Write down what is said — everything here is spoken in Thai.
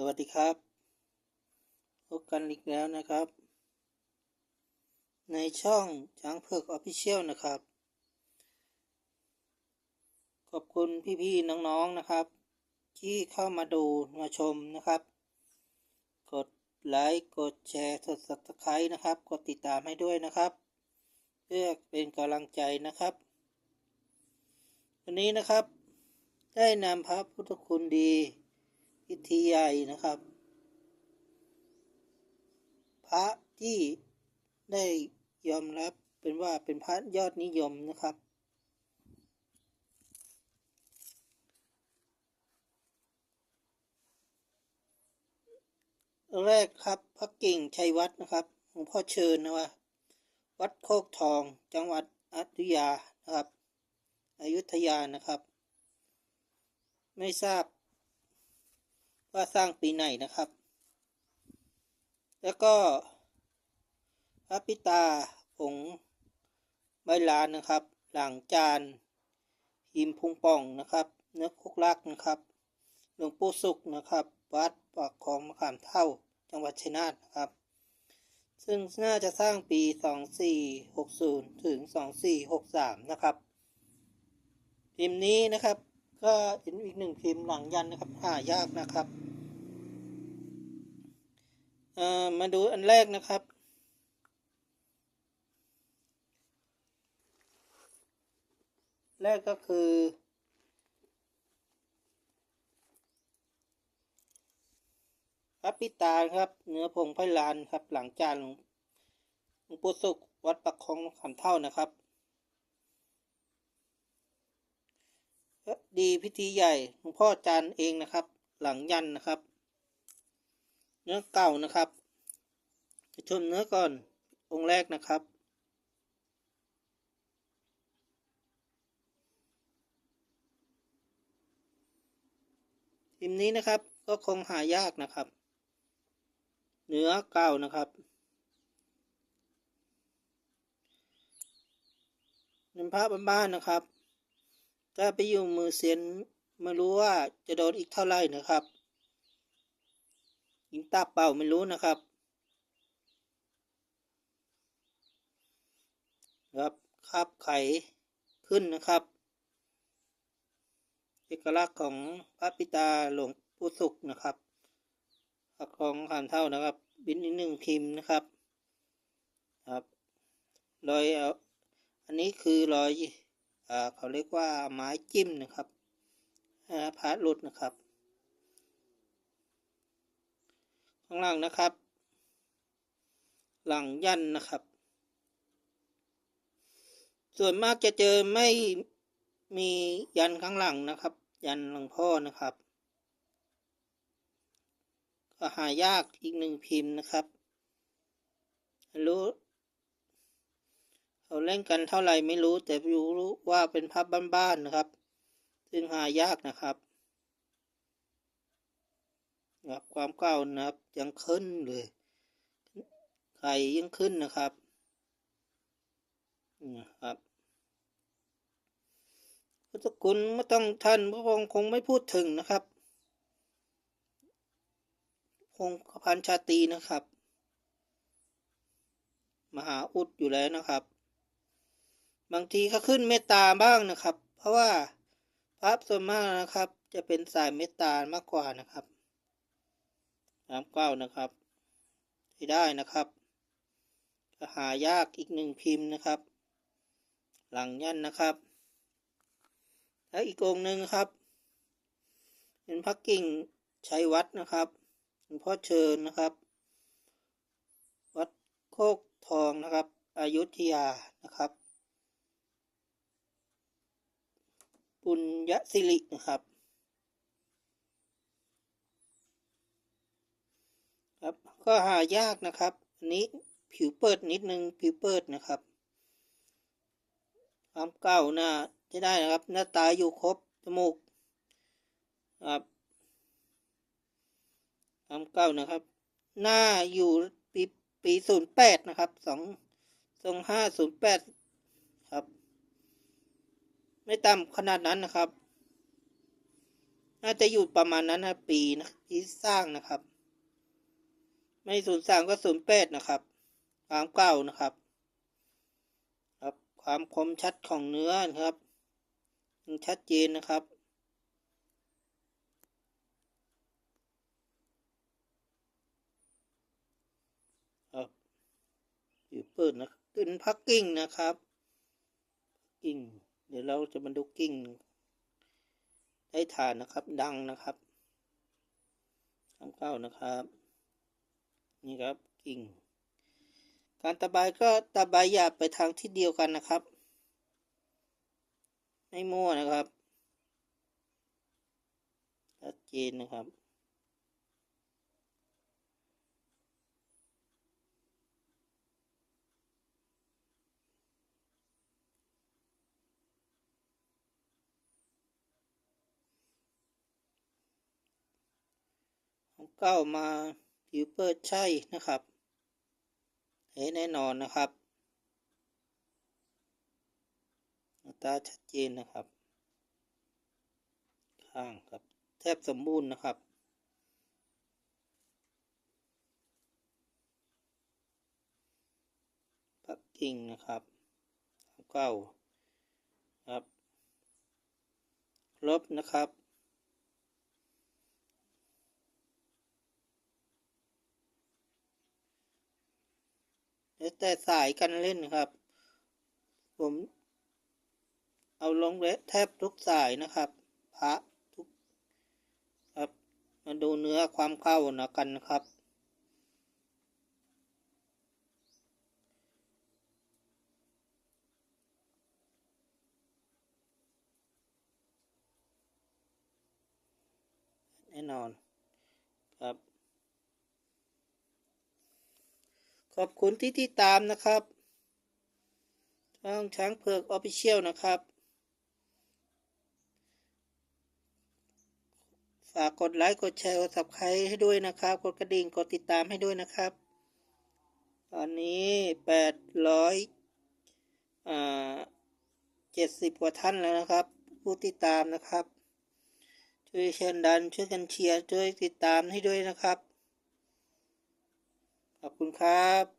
สวัสดีครับ พบกันอีกแล้วนะครับ ในช่องช้างเผือกออฟฟิเชียลนะครับ ขอบคุณพี่ๆน้องๆนะครับ ที่เข้ามาดูมาชมนะครับ กดไลค์กดแชร์กด subscribe นะครับ กดติดตามให้ด้วยนะครับ เพื่อเป็นกำลังใจนะครับ วันนี้นะครับ ได้นำพระพุทธคุณดี พิธีใหญ่นะครับ พระที่ได้ยอมรับเป็นว่าเป็นพระยอดนิยมนะครับ แรกครับพระกิ่งชัยวัฒนะครับหลวงพ่อเชิญนะว่าวัดโคกทองจังหวัดอยุยานะครับ อยุธยานะครับ ไม่ทราบ ว่าสร้างปีไหนนะครับ แล้วก็พระปิตาผงใบลานนะครับ หลังจานหิมพุงป่องนะครับ เนื้อคุกลักนะครับหลวงปู่สุขนะครับ วัดปากของมะขามเท่าจังหวัดชัยนาทนะครับ ซึ่งน่าจะสร้างปี 2460 ถึง 2463 นะครับ พิมพ์นี้นะครับ ก็เป็นอีกหนึ่งพิมพ์หลังยันนะครับหายากนะครับ มาดูอันแรกนะครับ แรกก็คือพระปิตาครับ เนื้อผงไพลานครับ หลังจานหลวงหลวงปู่สุขวัดปักคองขำเท่านะครับดีพิธีใหญ่หลวงพ่อจานเองนะครับ หลังยันนะครับ เนื้อเก่านะครับจะชมเนื้อก่อนองค์แรกนะครับ พิมพ์นี้นะครับก็คงหายากนะครับ เนื้อเก่านะครับเป็นพระบ้านๆนะครับ ถ้าไปอยู่มือเซียนไม่รู้ว่าจะโดนอีกเท่าไหร่นะครับ ยิงตาเป่าไม่รู้นะครับ ครับคาบไข่ขึ้นนะครับ เอกลักษณ์ของพระปิตาหลวงปู่สุขนะครับของขานเท่านะครับ บินอีกหนึ่งพิมพ์นะครับ ครับรอยเอาอันนี้คือรอยอ่าเขาเรียกว่าไม้จิ้มนะครับพร์ทหลุดนะครับ ข้างล่างนะครับ หลังยันนะครับ ส่วนมากจะเจอไม่มียันข้างหลังนะครับ ยันหลวงพ่อนะครับ ก็หายากอีกหนึ่งพิมพ์นะครับรู้เขาเล่นกันเท่าไหร่ไม่รู้แต่รู้ว่าเป็นภาพบ้านๆนะครับ ซึ่งหายากนะครับ ครับ ความเก่านะครับ ยังขึ้นเลยไข่ยังขึ้นนะครับนะครับพุทธคุณไม่ต้องท่านพระองค์คงไม่พูดถึงนะครับคงพันชาตีนะครับ มหาอุดอยู่แล้วนะครับ บางทีก็ขึ้นเมตตาบ้างนะครับ เพราะว่าพระส่วนมากนะครับ จะเป็นสายเมตตามากกว่านะครับ น้ำเก้านะครับที่ได้นะครับก็หายากอีกหนึ่งพิมพ์นะครับ หลังยันนะครับ แล้วอีกองหนึ่งครับ เป็นพักกิ่งชัยวัดนะครับหลวงพ่อเชิญนะครับ วัดโคกทองนะครับอายุทยานะครับปุญญสิรินะครับ ครับ ก็หายากนะครับอันนี้ผิวเปิดนิดนึงผิวเปิดนะครับความเก่าหน้าจะได้นะครับ หน้าตาอยู่ครบจมูกครับความเก่านะครับ หน้าอยู่ปีปีศูนย์แปดนะครับสองสองห้าศูนย์แปดครับ ไม่ต่ำขนาดนั้นนะครับ น่าจะอยู่ประมาณนั้นนะปีนะปีสร้างนะครับ ไม่ศูนย์สามก็ศูนย์แปดนะครับ ความเก่านะครับ ครับความคมชัดของเนื้อนะครับชัดเจนนะครับครับอยู่เปิดนะขึ้นพักกิ้งนะครับ กิ้ง เดี๋ยวเราจะมาดูกิ้ง ได้ฐานนะครับ ดังนะครับคำเก้านะครับ นี่ครับกิ่ง การตะไบก็ตะไบหยาบไปทางที่เดียวกันนะครับ ไม่มั่วนะครับชัดเจนนะครับของเก้ามา ผิวเปิดใช่นะครับเห็นแน่นอนนะครับตาชัดเจนนะครับ ข้างครับ แทบสมบูรณ์นะครับ ปักกิ่งนะครับเก้าครับครบนะครับ แล้วแต่สายกันเล่นครับ ผม เอาลงแทบทุกสายนะครับพระทุกครับ มาดูเนื้อความเข้านะกันนะครับแน่นอนครับ ขอบคุณที่ติดตามนะครับ ช่องช้างเผือกออฟฟิเชียลนะครับ ฝากกดไลค์กดแชร์กด subscribe ให้ด้วยนะครับ กดกระดิ่งกดติดตามให้ด้วยนะครับ ตอนนี้แปดร้อยเจ็ดสิบกว่าท่านแล้วนะครับ ผู้ติดตามนะครับ ช่วยเชิญดันช่วยกันเชียร์ช่วยติดตามให้ด้วยนะครับ ขอบคุณครับ